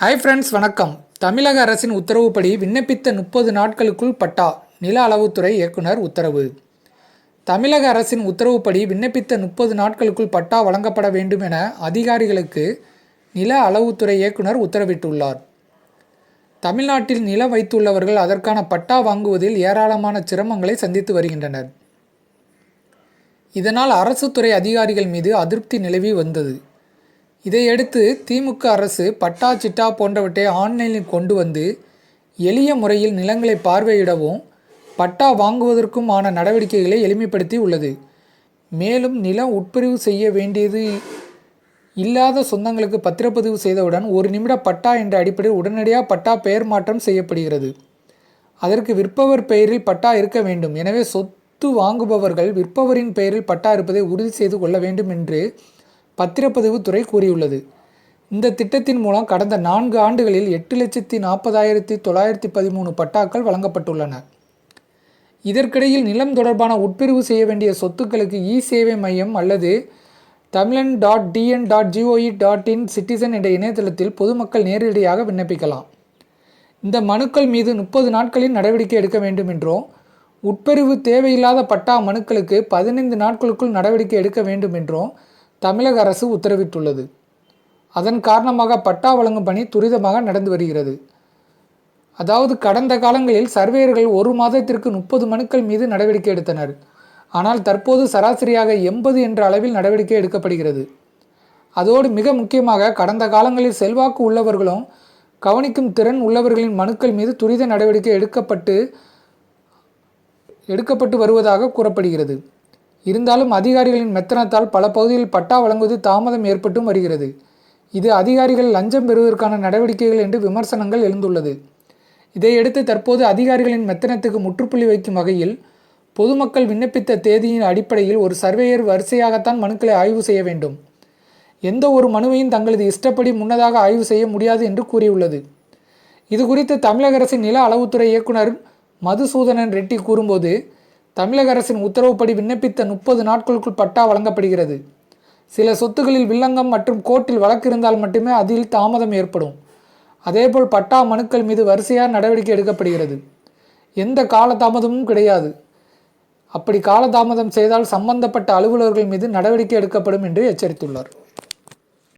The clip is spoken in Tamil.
ஹாய் ஃப்ரெண்ட்ஸ் வணக்கம். தமிழக அரசின் உத்தரவுப்படி விண்ணப்பித்த முப்பது நாட்களுக்குள் பட்டா நில அளவுத்துறை இயக்குனர் உத்தரவு. தமிழக அரசின் உத்தரவுப்படி விண்ணப்பித்த முப்பது நாட்களுக்குள் பட்டா வழங்கப்பட வேண்டும் என அதிகாரிகளுக்கு நில அளவுத்துறை இயக்குனர் உத்தரவிட்டுள்ளார். தமிழ்நாட்டில் நிலம் வைத்துள்ளவர்கள் அதற்கான பட்டா வாங்குவதில் ஏராளமான சிரமங்களை சந்தித்து வருகின்றனர். இதனால் அரசு துறை அதிகாரிகள் மீது அதிருப்தி நிலவி வந்தது. இதையடுத்து திமுக அரசு பட்டா சிட்டா போன்றவற்றை ஆன்லைனில் கொண்டு வந்து எளிய முறையில் நிலங்களை பார்வையிடவும் பட்டா வாங்குவதற்குமான நடவடிக்கைகளை எளிமைப்படுத்தி உள்ளது. மேலும் நிலம் உட்பிரிவு செய்ய வேண்டியது இல்லாத சொந்தங்களுக்கு பத்திரப்பதிவு செய்தவுடன் ஒரு நிமிட பட்டா என்ற அடிப்படையில் உடனடியாக பட்டா பெயர் மாற்றம் செய்யப்படுகிறது. அதற்கு விற்பவர் பெயரில் பட்டா இருக்க வேண்டும். எனவே சொத்து வாங்குபவர்கள் விற்பவரின் பெயரில் பட்டா இருப்பதை உறுதி செய்து கொள்ள வேண்டும் என்று பத்திரப்பதிவு துறை கூறியுள்ளது. இந்த திட்டத்தின் மூலம் கடந்த நான்கு ஆண்டுகளில் எட்டு லட்சத்தி நாற்பதாயிரத்தி தொள்ளாயிரத்தி பதிமூணு பட்டாக்கள் வழங்கப்பட்டுள்ளன. இதற்கிடையில் நிலம் தொடர்பான உட்பிரிவு செய்ய வேண்டிய சொத்துக்களுக்கு இ சேவை மையம் அல்லது Tamilan dot TN dot GOI dot in citizen என்ற இணையதளத்தில் பொதுமக்கள் நேரடியாக விண்ணப்பிக்கலாம். இந்த மனுக்கள் மீது முப்பது நாட்களில் நடவடிக்கை எடுக்க வேண்டும் என்றும் உட்பிரிவு தேவையில்லாத பட்டா மனுக்களுக்கு பதினைந்து நாட்களுக்குள் நடவடிக்கை எடுக்க வேண்டும் என்றும் தமிழக அரசு உத்தரவிட்டுள்ளது. அதன் காரணமாக பட்டா வழங்கும் பணி துரிதமாக நடந்து வருகிறது. அதாவது கடந்த காலங்களில் சர்வேயர்கள் ஒரு மாதத்திற்கு முப்பது மனுக்கள் மீது நடவடிக்கை எடுத்தனர். ஆனால் தற்போது சராசரியாக எண்பது என்ற அளவில் நடவடிக்கை எடுக்கப்படுகிறது. அதோடு மிக முக்கியமாக கடந்த காலங்களில் செல்வாக்கு உள்ளவர்களும் கவனிக்கும் திறன் உள்ளவர்களின் மனுக்கள் மீது துரித நடவடிக்கை எடுக்கப்பட்டு எடுக்கப்பட்டு வருவதாக கூறப்படுகிறது. இருந்தாலும் அதிகாரிகளின் மெத்தனத்தால் பல பகுதியில் பட்டா வழங்குவது தாமதம் ஏற்பட்டும் வருகிறது. இது அதிகாரிகள் லஞ்சம் பெறுவதற்கான நடவடிக்கைகள் என்று விமர்சனங்கள் எழுந்துள்ளது. இதையடுத்து தற்போது அதிகாரிகளின் மெத்தனத்துக்கு முற்றுப்புள்ளி வைக்கும் வகையில் பொதுமக்கள் விண்ணப்பித்த தேதியின் அடிப்படையில் ஒரு சர்வேயர் வரிசையாகத்தான் மனுக்களை ஆய்வு செய்ய வேண்டும். எந்த ஒரு மனுவையும் தங்களது இஷ்டப்படி முன்னதாக ஆய்வு செய்ய முடியாது என்று கூறியுள்ளது. இது குறித்து தமிழக அரசின் நில அளவுத்துறை இயக்குனர் மதுசூதனன் ரெட்டி கூறும்போது தமிழக அரசின் உத்தரவுப்படி விண்ணப்பித்த முப்பது நாட்களுக்குள் பட்டா வழங்கப்படுகிறது. சில சொத்துகளில் வில்லங்கம் மற்றும் கோர்ட்டில் வழக்கு இருந்தால் மட்டுமே அதில் தாமதம் ஏற்படும். அதேபோல் பட்டா மனுக்கள் மீது வரிசையாக நடவடிக்கை எடுக்கப்படுகிறது. எந்த காலதாமதமும் கிடையாது. அப்படி காலதாமதம் செய்தால் சம்பந்தப்பட்ட அலுவலர்கள் மீது நடவடிக்கை எடுக்கப்படும் என்று எச்சரித்துள்ளார்.